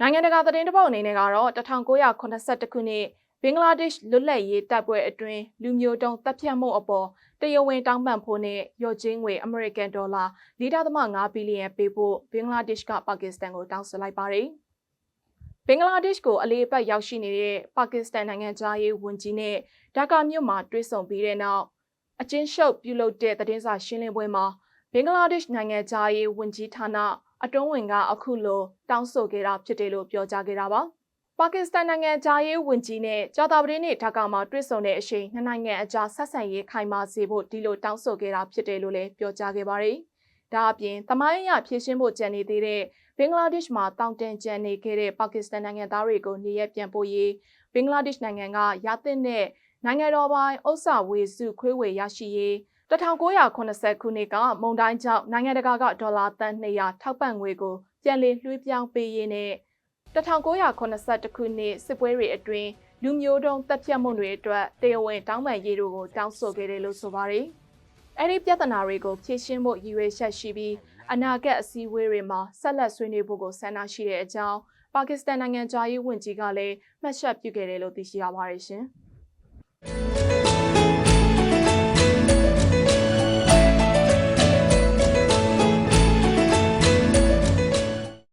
နိုင်ငံတကာသတင်းတစ်ပုဒ်အနေနဲ့ကတော့1982ခုနှစ်ဘင်္ဂလားဒေ့ရှ်လွတ်လပ်ရေးတပ်ပွဲအတွင်းလူမျိုးတုံးတပ်ဖြတ်မှုအပေါ်တရားဝင်တောင်းပန်ဖို့နဲ့ရော့ချင်းငွေအမေရိကန်ဒေါ်လာ4.5ဘီလီယံပေးဖို့ဘင်္ဂလားဒေ့ရှ်ကပါကစ္စတန်ကိုတောင်းဆိုလိုက်ပါတယ်။ဘင်္ဂလားဒေ့ရှ်ကိုအလေးအပတ်ရောက်ရှိနေတဲ့ပါကစ္စတန်နိုင်ငံသားရေးဝန်ကြီးနဲ့ဒါကာမြို့မှာတွေ့ဆုံပြီးတဲ့နောက်အချင်းရှုပ်ပြုလုပ်တဲ့သတင်းစာရှင်းလင်းပွဲမှာဘင်္ဂလားဒေ့ရှ်နိုင်ငံသားရေးဝန်ကြီးဌာန အတွင်းဝင်ကအခုလိုတောင်းဆိုခဲ့တာဖြစ်တယ်လို့ပြောကြားခဲ့တာပါ။ပါကစ္စတန်နိုင်ငံသားရေးဝန်ကြီးနဲ့ကြာတာပတေးနေ့ဒါကာမှာတွေ့ဆုံတဲ့အချိန်နှစ်နိုင်ငံအကြားဆက်ဆံရေးခိုင်မာစေဖို့ဒီလိုတောင်းဆိုခဲ့တာဖြစ်တယ်လို့လည်းပြောကြားခဲ့ပါတယ်။ဒါအပြင်တမိုင်းအရဖြည့်ရှင်းဖို့ကြံနေသေးတဲ့ဘင်္ဂလားဒေ့ရှ်မှာတောင်းတင်ကြံနေခဲ့တဲ့ပါကစ္စတန်နိုင်ငံသားတွေကိုနေရပြန်ပို့ရေးဘင်္ဂလားဒေ့ရှ်နိုင်ငံကရသင့်တဲ့နိုင်ငံတော်ပိုင်းဥစ္စာဝေစုခွေးဝေရရှိရေး1980ခုနှစ်ကမုံတိုင်းကြောင့်နိုင်ငံတကာကဒေါ်လာတန်200ထောက်ပံ့ငွေကိုပြန်လည်လွှဲပြောင်းပေးရေးနဲ့1982ခုနှစ်စစ်ပွဲတွေအတွင်းလူမျိုးတုံးတပ်ဖြတ်မှုတွေအတွက်တရားဝင်တောင်းပန်ရေးတို့ကိုတောင်းဆိုခဲ့တယ်လို့ဆိုပါတယ်။အဲဒီပြဿနာတွေကိုဖြေရှင်းဖို့ရည်ရွယ်ချက်ရှိပြီးအနာဂတ်အစည်းအဝေးတွေမှာဆက်လက်ဆွေးနွေးဖို့ကိုဆန္ဒရှိတဲ့အကြောင်းပါကစ္စတန်နိုင်ငံသားရေးဝန်ကြီးကလည်းမှတ်ချက်ပြုခဲ့တယ်လို့သိရှိရပါတယ်ရှင်။